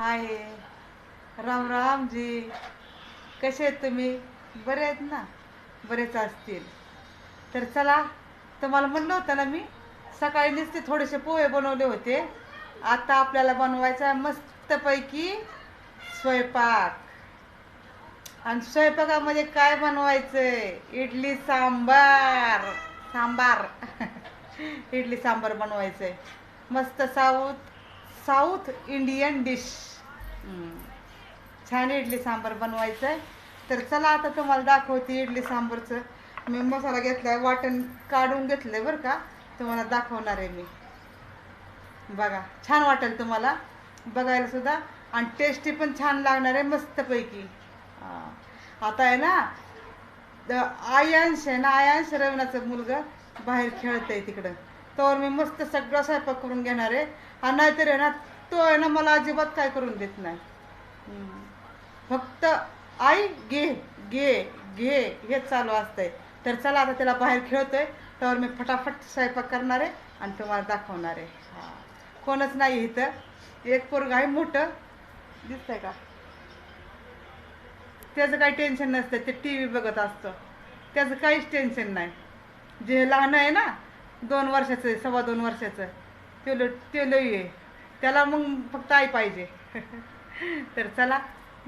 हाय. राम राम जी. कसे आहेत तुम्ही? बरे आहेत ना? बरेच असतील. तर चला तुम्हाला म्हणलं होतं ना मी सकाळी नुसते थोडेसे पोहे बनवले होते. आता आपल्याला बनवायचा आहे मस्तपैकी स्वयंपाक. आणि स्वयंपाकामध्ये काय बनवायचं इडली सांबार. सांबार. इडली सांबार बनवायचंय. मस्त साऊथ साऊथ इंडियन डिश. छान इडली सांबार बनवायचं आहे तर चला आता तुम्हाला दाखवते इडली सांबारचं. मी मसाला घेतलाय वाटण काढून घेतलंय बरं का? तुम्हाला दाखवणार आहे मी. बघा छान वाटेल तुम्हाला. बघायला सुद्धा. आणि टेस्टी पण छान लागणार आहे मस्तपैकी. आता आहे ना आयांश आहे ना आयांश रवनाचं मुलगा बाहेर खेळत आहे तिकडं. तर मी मस्त सगळं स्वयंपाक करून घेणार आहे. आणि नाहीतर आहे ना तो आहे ना मला अजिबात काय करून देत नाही. फक्त आई घे घे घे हे चालू असतंय. तर चला आता त्याला बाहेर खेळतोय. तर मी फटाफट स्वयंपाक करणार आहे आणि तुम्हाला दाखवणार आहे. हा. कोणच नाही इथं. एक पोरग आहे मोठं. दिसतंय का? त्याचं काही टेन्शन नसतं ते टी व्ही बघत असतं. त्याचं काहीच टेन्शन नाही. जे लहान आहे ना दोन वर्षाचं आहे सव्वा दोन वर्षाचं ते लो ते लई आहे. त्याला मग फक्त आई पाहिजे. तर चला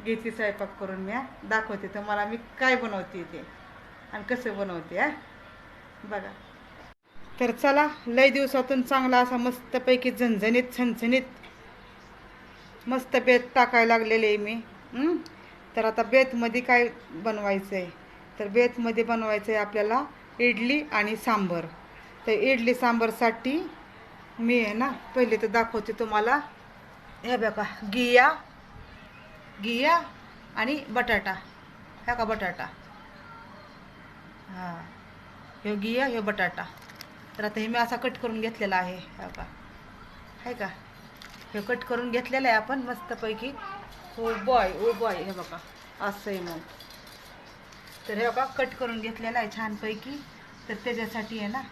घेते स्वयंपाक करून मी हा. दाखवते तुम्हाला मी काय बनवते ते आणि कसं बनवते हा. बघा. तर चला लय दिवसातून चांगला असा मस्तपैकी झणझणीत छणछणीत मस्त बेत टाकायला लागलेले आहे मी तर आता बेतमध्ये काय बनवायचं आहे तर बेतमध्ये बनवायचं आहे आपल्याला इडली आणि सांबर. तर इडली सांबरसाठी मी आहे ना पहिले तर दाखवते तुम्हाला. हे बघा गिया गिया आणि बटाटा. ह्या का बटाटा? हां हे गिया हे बटाटा. तर आता हे मी असा कट करून घेतलेला आहे हे का आहे का? हे कट करून घेतलेलं आहे आपण मस्तपैकी. हो बॉय ओ बॉय हे बघा. असं आहे मग. तर हे बघा कट करून घेतलेलं आहे छानपैकी. तर त्याच्यासाठी आहे ना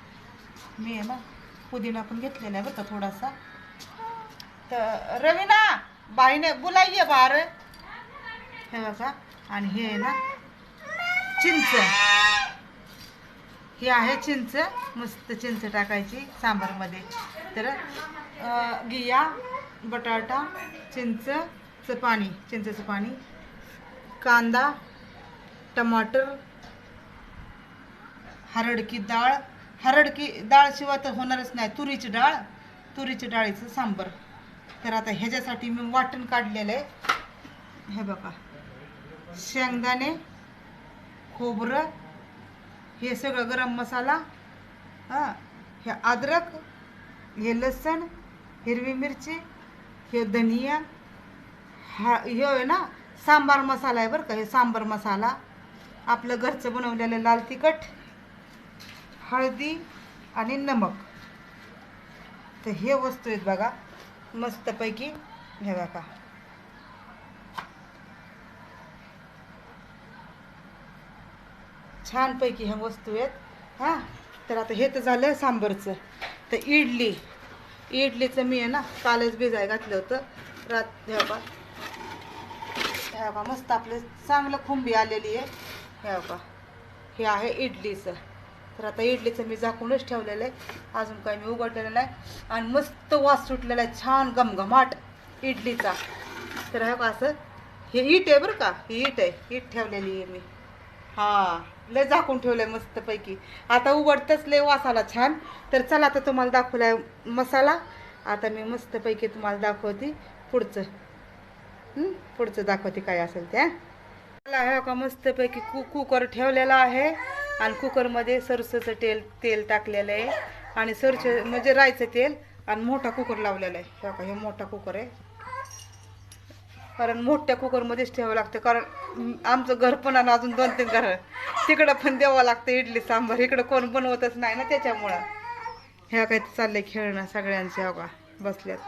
मी आहे ना पुदिना पण घेतलेला आहे बरं का थोडासा. तर रवीना बाईने बुलाइये बार. हे बघा आणि हे आहे ना चिंच. हे आहे चिंच मस्त चिंच टाकायची सांबारमध्ये. तर घिया गिया बटाटा चिंचचं पाणी चिंचेचं पाणी कांदा टमाटर हरडकी डाळ हरडकी डाळशिवाय तर होणारच नाही. तुरीची डाळ तुरीची डाळीचं सांबर. तर आता ह्याच्यासाठी मी वाटण काढलेलं आहे. हे बघा. शेंगदाणे खोबरं हे सगळं गरम मसाला हां हे अद्रक हे लसण हिरवी मिरची हे धनिया हा हे आहे ना सांबार मसाला आहे बरं का हे सांबार मसाला. आपलं घरचं बनवलेलं लाल तिखट. हळदी आणि नमक. तर हे वस्तू आहेत बघा मस्तपैकी हे बघा. छानपैकी ह्या वस्तू आहेत. हां तर आता हे तर झालं सांबरचं. तर इडली इडलीचं मी आहे ना कालच भिजाय घातलं होतं. रात हे बा हे बा मस्त आपलं चांगलं खुंबी आलेली आहे. हे बा हे आहे इडलीचं. तर आता इडलीचं मी झाकूनच ठेवलेलं आहे. अजून काही मी उघडलेलं नाही. आणि मस्त वास सुटलेला आहे. छान घमघमाट इडलीचा. तर हा असं हे ईट आहे बरं का? ही ईट आहे. ईट ठेवलेली आहे मी. हां लय झाकून ठेवलं आहे मस्तपैकी. आता उघडतंच लय वासाला छान. तर चला आता तुम्हाला दाखवलाय मसाला. आता मी मस्तपैकी तुम्हाला दाखवते पुढचं. पुढचं दाखवते काय असेल त्या मला हे का मस्तपैकी कु कुकर ठेवलेला आहे. आणि कुकरमध्ये सरसोचं तेल तेल टाकलेलं आहे. आणि सरस म्हणजे रायचं तेल आणि मोठा कुकर लावलेला आहे. हे का हे मोठा कुकर आहे. कारण मोठ्या कुकरमध्येच ठेवावं लागतं. कारण आमचं घर पण आणि अजून दोन तीन घर. तिकडं पण द्यावं लागतं इडली सांबार. इकडं कोण बनवतच नाही ना त्याच्यामुळं. ह्या काय चाललंय खेळणं सगळ्यांचे हो बसल्यात.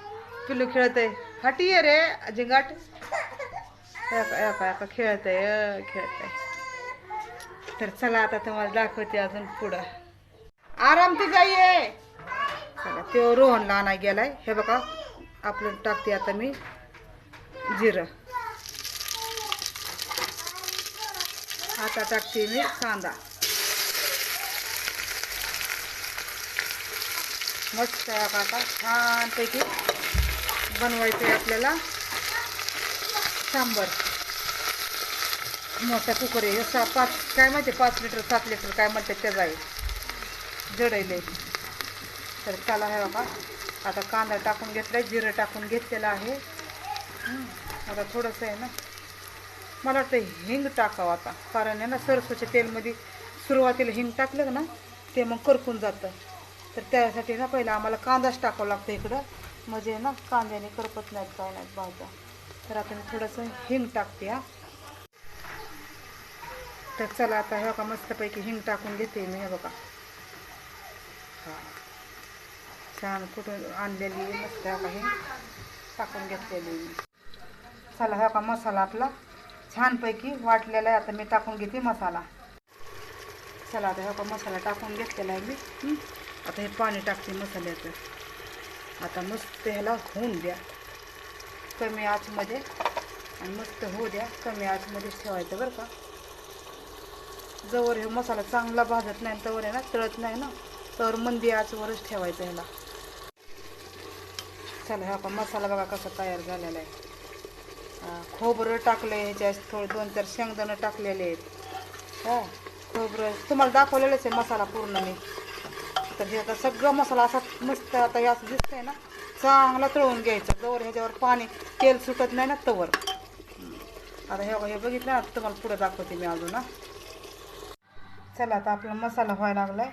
पिल्लू खेळत आहे हाटी ये रे जिंगाट. एका एका एका खेळत आहे खेळत आहे तर चला आता तुम्हाला दाखवते अजून पुढं. आराम तुझा ये. चला तो रोहनला आणाय गेलाय. हे बघा आपलं टाकते आता मी जिरं. आता टाकते मी कांदा. मस्त काका छानपैकी बनवायचं आहे आपल्याला. सांबर. मोठा कुकर आहे. सहा पाच काय माहिती पाच लिटर सात लिटर काय म्हणतात त्याचा आहे. जडयले तर चला हे बाबा आता कांदा टाकून घेतला जिरं टाकून घेतलेलं आहे. आता थोडंसं आहे ना मला वाटतं हिंग टाकावं आता. कारण आहे ना सरसोच्या तेलमध्ये सुरुवातीला हिंग टाकलं ना ते मग करपून जातं. तर त्यासाठी ना पहिलं आम्हाला कांदाच टाकावा लागतो इकडं. म्हणजे ना कांद्याने करपत नाहीत काय नाहीत भाज्या. तर आता मी थोडंसं हिंग टाकते हा. तर चला आता हे बघा मस्तपैकी हिंग टाकून घेते मी हे बघा. हा. छान कुठून आणलेली मस्त हे बघा हिंग टाकून घेतलेली मी. चला हे बघा मसाला आपला छानपैकी वाटलेला आहे. आता मी टाकून घेते मसाला. चला आता हे बघा मसाला टाकून घेतलेला आहे मी. आता हे पाणी टाकते मसाल्याचं. आता मस्त ह्याला होऊन द्या. कमी आचमध्ये आणि मस्त होऊ द्या. कमी आचमध्येच ठेवायचं बरं का. जवळ हे मसाला चांगला भाजत नाही तवर आहे ना तळत नाही ना तर मंदी आचवरच ठेवायचं ह्याला. चला हा आपण मसाला बघा कसा तयार झालेला आहे. खोबरं टाकलं आहे ह्याच्या थोडं दोन चार शेंगदाणं टाकलेले आहेत. हा खोबरं तुम्हाला दाखवलेलंच आहे मसाला पूर्ण मी. तर हे आता सगळं मसाला असा मस्त आता हे असं दिसतंय ना चांगला तळून घ्यायचं. जवळ ह्याच्यावर पाणी तेल सुटत नाही ना तवर. आता हे हे बघितलं ना तुम्हाला पुढं दाखवते मी अजून ना चला आता आपला मसाला व्हायला लागला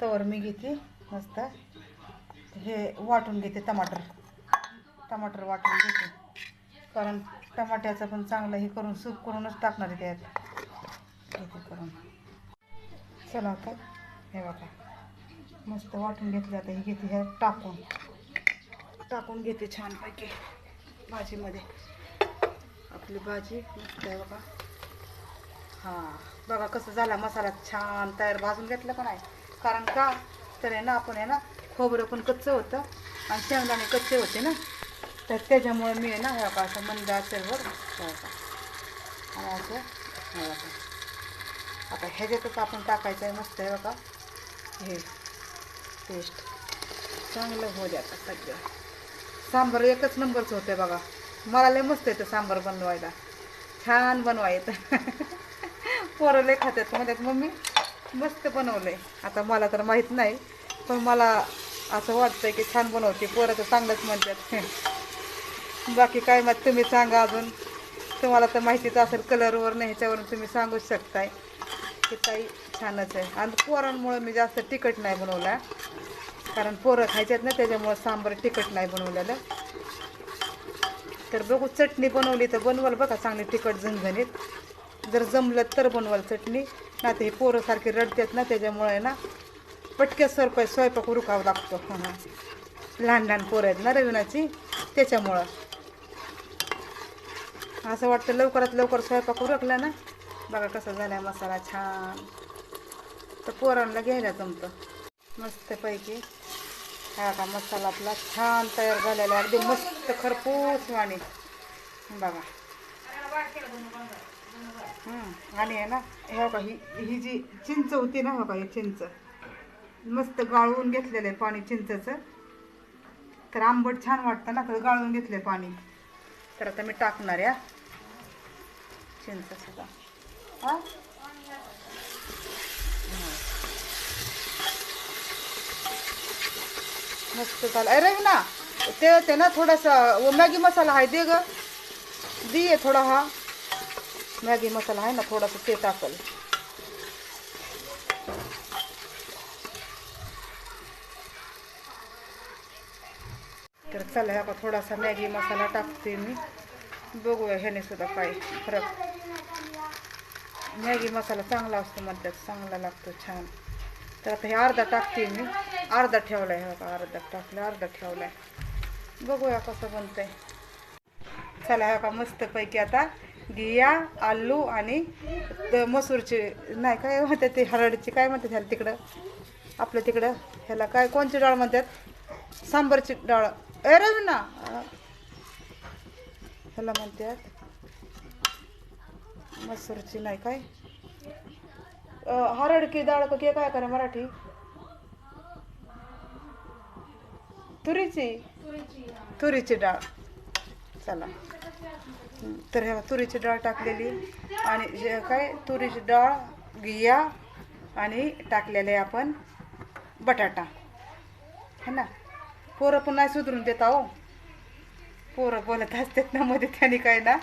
तवर मी घेते मस्त. हे वाटून घेते टमाटर. टमाटर वाटून घेते. कारण टमाट्याचं पण चांगलं हे करून सूप करूनच टाकणार आहे त्यात. घेते करून. चला आता हे बघा. मस्त वाटून घेतलं आता हे घेते ह्या टाकून. टाकून घेते छानपैकी भाजीमध्ये. आपली भाजी मस्त आहे बघा. हां. बघा कसं झाला मसाला छान तयार भाजून घेतला पण आहे कारण का? तर आहे ना आपण आहे ना खोबरं पण कच्चं होतं आणि शेंगदाणे कच्चे होते ना? तर त्याच्यामुळे मी आहे ना ह्या का असं मंद असेलवर आणि असं आता ह्याच्यातच आपण टाकायचं आहे मस्त आहे बघा. हे पेस्ट चांगलं हो द्या आता सगळं. सांबार एकच नंबरचं होतं बघा. मला लय मस्त येतं सांबार बनवायला. छान बनवायचं पोरं लय खात्यात म्हणतात मम्मी मस्त बनवलंय. आता मला तर माहीत नाही पण मला असं वाटतंय की छान बनवते पोरं तर चांगलंच म्हणतात. बाकी काय मग तुम्ही सांगा अजून. तुम्हाला तर माहितीच असेल कलरवर नाही ह्याच्यावरून तुम्ही सांगूच शकताय. की ताई छानच आहे. आणि पोरांमुळं मी जास्त तिखट नाही बनवला. कारण पोरं खायच्यात ना त्याच्यामुळं सांबार तिखट नाही बनवलेलं. तर बघू चटणी बनवली तर बनवाल बघा चांगली तिखट झणझणीत. जर जमलं तर बनवाल चटणी. ना ते हे पोरंसारखे रडतात ना त्याच्यामुळे ना पटक्या सरपाय स्वयंपाक रुकावं लागतो. हां लहान लहान पोरं आहेत ना रविनाची त्याच्यामुळं. असं वाटतं लवकरात लवकर स्वयंपाक उरकला ना. बघा कसा झाला मसाला छान. तर पोरांना घ्यायला जमतं. मस्तपैकी. हा का मसाला आपला छान तयार झालेला अगदी मस्त खरपूस वाणी. बघा. आणि आहे ना? हे बघा ही ही जी चिंच होती ना बघा ही चिंच. मस्त गाळून घेतलेलं आहे पाणी चिंचचं. तर आंबट छान वाटतं ना तर गाळून घेतले पाणी. तर आता मी टाकणार या चिंच सुद्धा. मस्त चाल अरे ना ते ते ना थोडासा मॅगी मसाला आहे दे ग. दे थोडा हा. मॅगी मसाला आहे ना थोडासा ते टाकल. तर चला ह्या का थोडासा मॅगी मसाला टाकते मी. बघूया ह्याने सुद्धा काय फरक. मॅगी मसाला चांगला असतो म्हणतात चांगला लागतो छान. तर आता हे अर्धा टाकते मी. अर्धा ठेवलाय आहे का अर्धा टाकलं अर्धा ठेवलाय. बघूया कसं बनतंय. चला ह्या का मस्तपैकी आता गिया आलू आणि मसूरचे नाही काय म्हणतात ते हरडची काय म्हणतात ह्याला तिकडं? आपलं तिकडं ह्याला काय कोणची डाळ म्हणतात? सांबरची डाळ. ए रवी ना ह्याला म्हणतात मसूरची नाही काय? हरडकी डाळ का की काय करा मराठी? तुरीची. तुरीची डाळ. चला. तर ह्या तुरीची डाळ टाकलेली आणि जे काय तुरीची डाळ गिया आणि टाकलेले आपण बटाटा. है ना? पोरं पण नाही सुधरून देता हो पोरं बोलत असतात ना मध्ये त्याने काय ना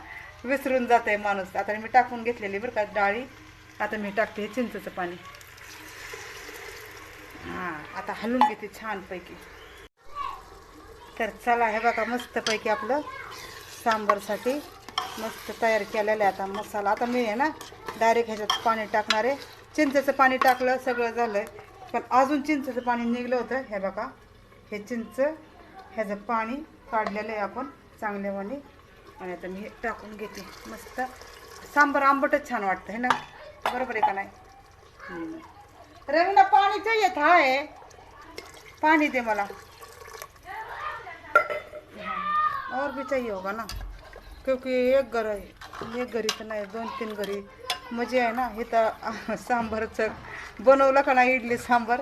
विसरून जात आहे माणूस. आता मी टाकून घेतलेली बरं का डाळी. आता मी टाकते हे चिंचेचं पाणी. हां आता हलवून घेते छानपैकी. तर चला हे बघा मस्तपैकी आपलं सांबारसाठी मस्त तयार केलेलं आहे आता मसाला. आता मी आहे ना डायरेक्ट ह्याच्यात पाणी टाकणार आहे. चिंचेचं पाणी टाकलं सगळं झालं आहे पण अजून चिंचेचं पाणी निघलं होतं. हे बघा हे चिंच ह्याचं पाणी काढलेलं आहे आपण चांगल्यावानी आणि आता मी हे टाकून घेते. मस्त. सांबार आंबटच छान वाटतं आहे ना? बरोबर आहे का नाही? हम्म. रवीना पाणी चाहिए था है दे मला. और भी चाहिए होगा ना? क्योंकि एक घर आहे. एक घरी तर नाही दोन तीन घरी. म्हणजे आहे ना हे तर सांबारचं बनवलं का नाही इडली सांबार?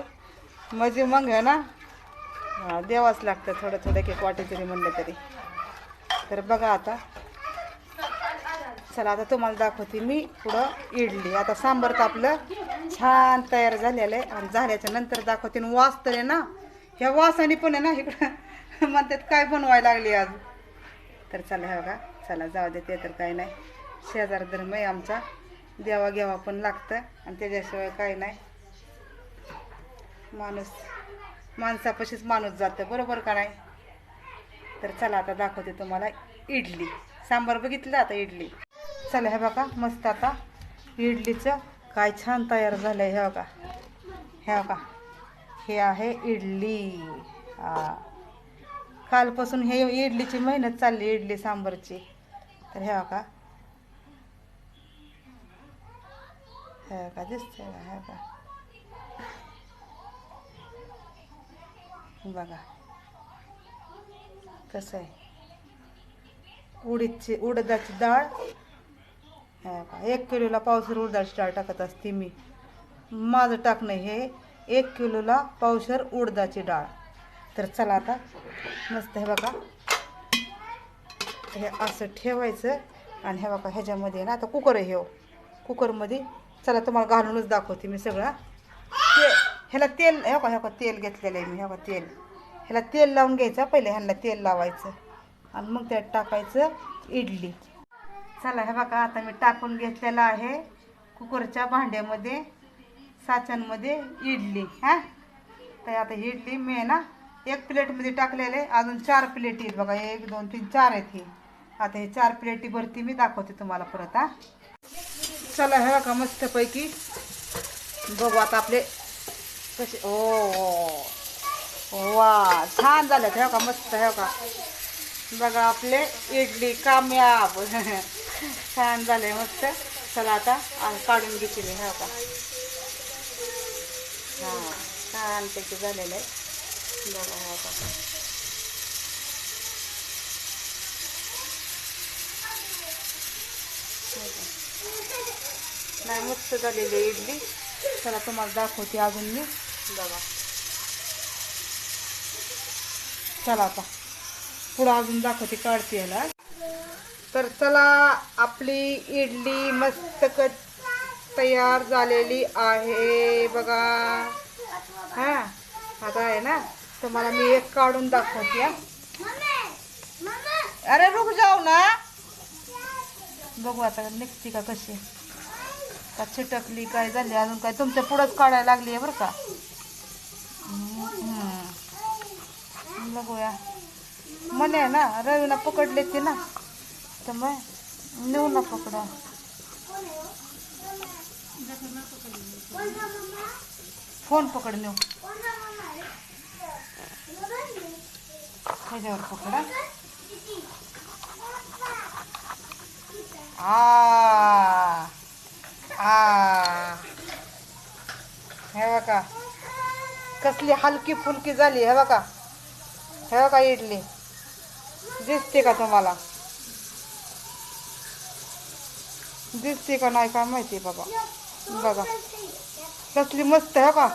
म्हणजे मग आहे ना. देवाच लागतं थोडं थोडं एक वाटे जरी म्हणलं तरी. तर बघा आता. चला आता तुम्हाला दाखवते मी पुढं इडली. आता सांबार तर आपलं छान तयार झालेलं आहे. आणि झाल्याच्यानंतर दाखवते. वास तर आहे ना ह्या वासाने पण आहे ना इकडं म्हणतात काय बनवायला लागली आज? तर चला हे बघा. चला जाऊ दे ते तर काय नाही. शेजार धर्म आहे आमचा. देवा घेवा पण लागतं आणि त्याच्याशिवाय काय नाही. माणूस माणसापाशीच माणूस जातं बरोबर का नाही? तर चला आता दाखवते तुम्हाला इडली. सांबार बघितलं आता इडली. चला हे बघा मस्त आता इडलीचं काय छान तयार झालं आहे हे बघा. हे बघा हे आहे इडली. कालपासून हे इडलीची मेहनत चालली इडली सांबारची. तर हे बघा. हे बघा दिसते का? हे बघा. बघा. कसं आहे? उडीदची उडदाची डाळ. हे बघा एक किलोला पावसर उडदाची डाळ टाकत असते मी. माझं टाकणं हे एक किलोला पावशर उडदाची डाळ. तर चला आता मस्त हे बघा. हे असं ठेवायचं आणि हे बघा ह्याच्यामध्ये ना आता कुकर हे हो. कुकरमध्ये चला तुम्हाला घालूनच दाखवते मी सगळं. ते ह्याला तेल हे बघा हे बघा तेल घेतलेलं आहे मी हे बघा तेल. ह्याला तेल लावून घ्यायचं पहिले ह्यांना तेल लावायचं. आणि मग त्यात टाकायचं इडली. चला हे बघा आता मी टाकून घेतलेलं आहे कुकरच्या भांड्यामध्ये साच्यांमध्ये इडली हां? तर आता इडली मी आहे ना एक प्लेटमध्ये टाकलेले अजून चार प्लेट येईल बघा एक दोन तीन चार आहेत ही. आता हे चार प्लेटी भरती मी दाखवते तुम्हाला परत हा. चला हे बघा मस्तपैकी. बघू आता आपले कसे ओ वा छान झालं हे बघा मस्त हे बघा. बघा आपले इडली कामयाब. छान झाले मस्त. चला आता काढून घेते मी हे बघा. हां छानपैकी झालेलं आहे. बघा हे बघा. नाही मस्त झालेली आहे इडली. चला तुम्हाला दाखवते अजून मी. बघा. चला आता. पुढं अजून दाखवते काढते याला. तर चला आपली इडली मस्त क तयार झालेली आहे. बघा. हा आता आहे ना? तुम्हाला मी एक काढून दाखवते अरे रुक जाऊ ना. बघू आता निघते का कशी का छिटकली काय झाली अजून काय? तुमच्या पुढंच काढायला लागली आहे बरं का? बघूया म्हणे ना रवीना पकडले ती ना. तर मग नेऊ ना पकडा. फोन पकड नेऊ. ह्याच्यावर पकडा. आ आ हे बघा कसली हलकी फुलकी झाली हे बघा. हे बघा इडली. दिसते का तुम्हाला? दिसते का नाही काय माहिती बाबा. बघा. कसली मस्त हे का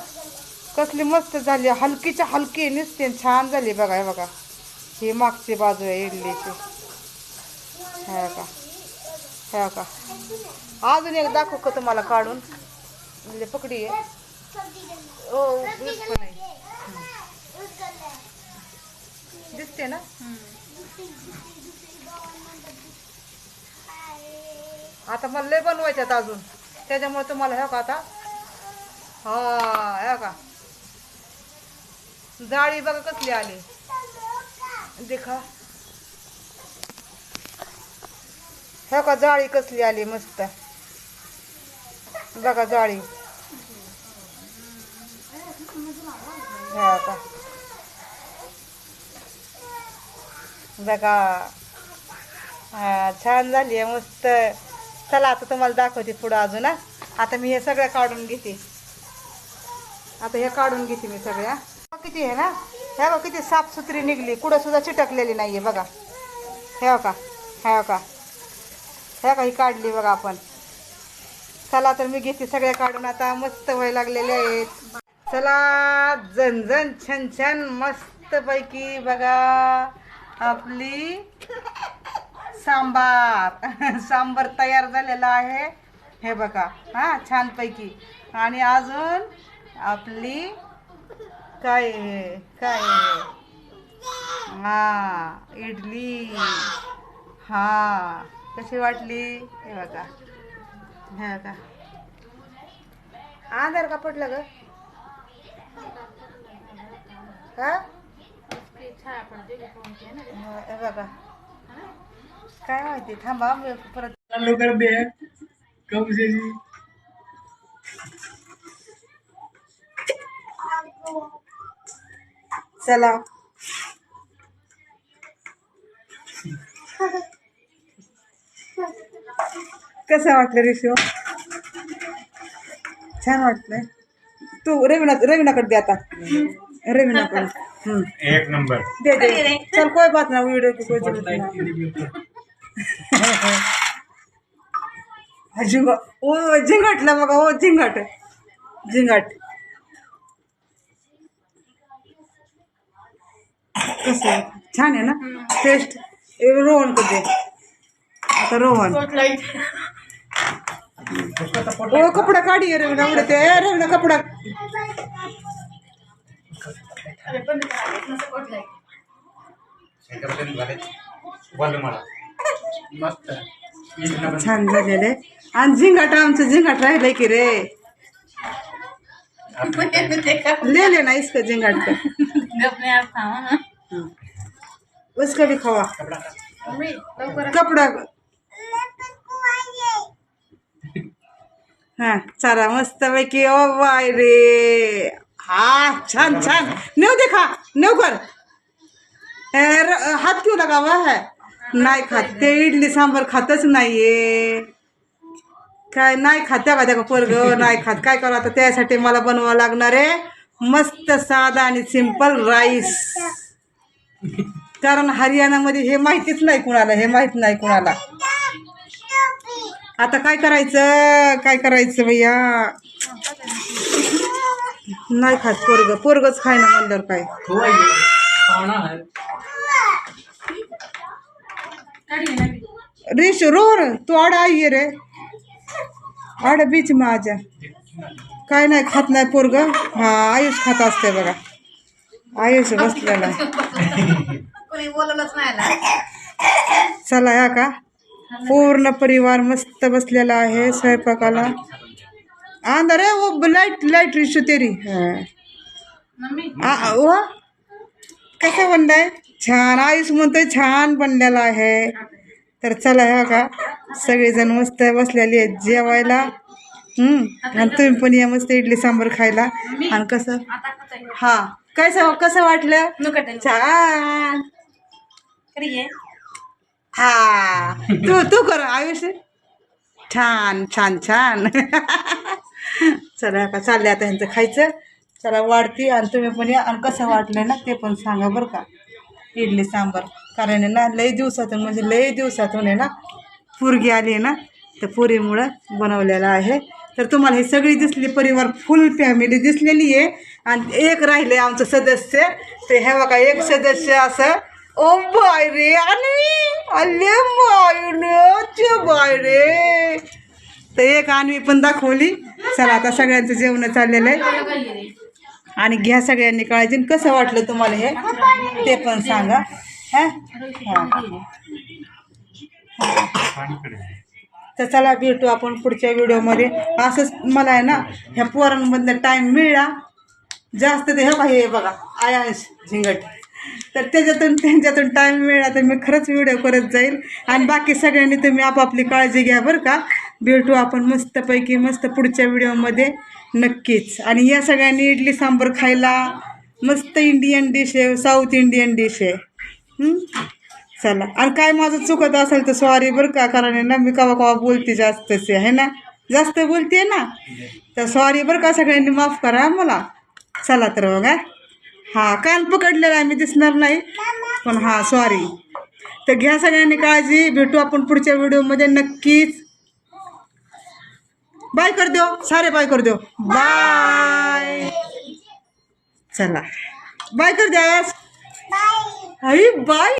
कसली मस्त झाली. हलकीच्या हलकी निसते छान झाली बघा हे बघा. ही मागची बाजू आहे इडलीची. हे का हे का अजून एक दाखव का तुम्हाला काढून? म्हणजे पकडी आहे. दिसते ना? आता मला लय बनवायच्यात अजून. त्याच्यामुळे तुम्हाला हे का आता. हा हे का जाळी बघा कसली आली. देखा. हे का जाळी कसली आली मस्त. बघा जाळी हे का बघा. हा छान झाली आहे मस्त. चला आता तुम्हाला दाखवते पुढं अजून आता मी हे सगळं काढून घेते. आता हे काढून घेते मी सगळ्या किती आहे ना? हे बघा किती साफसुथरी निघली. कुठं सुद्धा चिटकलेली नाही आहे बघा. हे का? हे का? हे का ही काढली बघा आपण. चला तर मी घेते सगळ्या काढून. आता मस्त वय लागलेले आहेत. चला झणझण छान छान मस्त पैकी बघा आपली सांबार. सांबार तयार झालेला आहे. हे बघा हा छानपैकी. आणि अजून आपली काय काय आहे? हा इडली. हा कशी वाटली? हे बघा. हे बघा. आधार का पटलं ग? हा बघा काय माहिती थांबा परत चालू कर दे. कब से जी. चला. कसं वाटलं रिशू? छान वाटलंय. तू रवीना रवीनाकडे दे आता. रवीनाकडे हम्म. एक नंबर. दे दे. चल कोई बात ना वीडियो की कोई ज़रूरत नहीं. हा, झिंग ओ झिंगाटला बघा ओ झिंगाट. झिंगाट. कसं छान आहे ना? टेस्ट रोहन को दे. आता रोहन. ओ कपडा काढी रवीना उडते ए, रवीना कपडा. छान झालेले. आणि झिंगाट आमचं झिंगाट राहिलंय की रे. ले लेना इसका झिंगाट? का हाँ। उसका भी खावा. कपड़ा हा चला मस्त पैकी ओ बाय रे. हा छान छान. नेव देखा नेव कर. ए, र- हात क्यों लगा हुआ है. नाही खात. ते इडली सांबर खातच नाहीये. काय नाही खात त्या का पोरग? हो, नाही खात. काय करू आता? त्यासाठी मला बनवावं लागणार आहे मस्त साधा आणि सिंपल राईस कारण हरियाणामध्ये हे माहितीच नाही कुणाला हे माहीत नाही कुणाला. आता काय करायचं? काय करायचं भैया? नाही खात पोरग. पोरगच खाय ना म्हणल्यावर काय? रिश रो रे. तू आड आइये रे. आड बीच में आजा काय नाही खात नाही पोरग. हा आयुष खात असते बघा. आयुष बसलेला चला या का? पूर्ण परिवार मस्त बसलेला आहे स्वयंपाकाला. अंदर है वो लाइट लाइट रिशू तेरी. हाँ. वो कसं बनलाय छान आयुष म्हणतोय छान बनलेला आहे. तर चला ह्या का? सगळेजण मस्त बसलेली आहेत जेवायला. हम्म आणि तुम्ही पण या मस्त इडली सांबर खायला. आणि कसं? हा. कसं कसं वाटलं? छान. हा. तू तू कर आयुष. छान छान छान. चला का चालले आता ह्यांचं खायचं. चला वाढते आणि तुम्ही पण या. आणि कसं वाटलं ना ते पण सांगा बरं का. इडली सांबार. कारण आहे ना लई दिवसातून म्हणजे लई दिवसातून आहे ना पुरगी आली आहे ना तर पुरीमुळं बनवलेलं आहे. तर तुम्हाला ही सगळी दिसली परिवार फुल फॅमिली दिसलेली आहे. आणि एक राहिले आमचं सदस्य. ते हे बघा एक सदस्य असं ओ बाय रे आणि अले बाय रे तर एक आणवी पण दाखवली चला आता सगळ्यांचं जेवण चाललेलं आहे आणि घ्या सगळ्यांनी काळजी आणि कसं वाटलं तुम्हाला हे? ते पण सांगा. तर चला भेटू आपण पुढच्या व्हिडिओमध्ये. असंच मला आहे ना ह्या पोरांमधनं टाईम मिळा. जास्त ते हे बघा हे बघा आयांश झिंगट. तर त्याच्यातून त्यांच्यातून टाईम मिळाला तर मी खरंच व्हिडिओ करत जाईल. आणि बाकी सगळ्यांनी तुम्ही आपापली काळजी घ्या बरं का. भेटू आपण मस्तपैकी मस्त पुढच्या व्हिडिओमध्ये नक्कीच. आणि या सगळ्यांनी इडली सांबर खायला मस्त इंडियन डिश आहे साऊथ इंडियन डिश आहे. चला. आणि काय माझं चुकत असेल तर सॉरी बरं का कारण आहे ना मी कवा कवा बोलते जास्तच आहे ना? जास्त बोलते ना? तर सॉरी बरं का सगळ्यांनी माफ करा मला चला तर बघा हां कान पकडलेला आहे मी दिसणार नाही. पण हां सॉरी तर घ्या सगळ्यांनी काळजी भेटू आपण पुढच्या व्हिडिओमध्ये नक्कीच. बाय कर देऊ सारे बाय कर देऊ बाय चला. बाय कर द्या आई बाय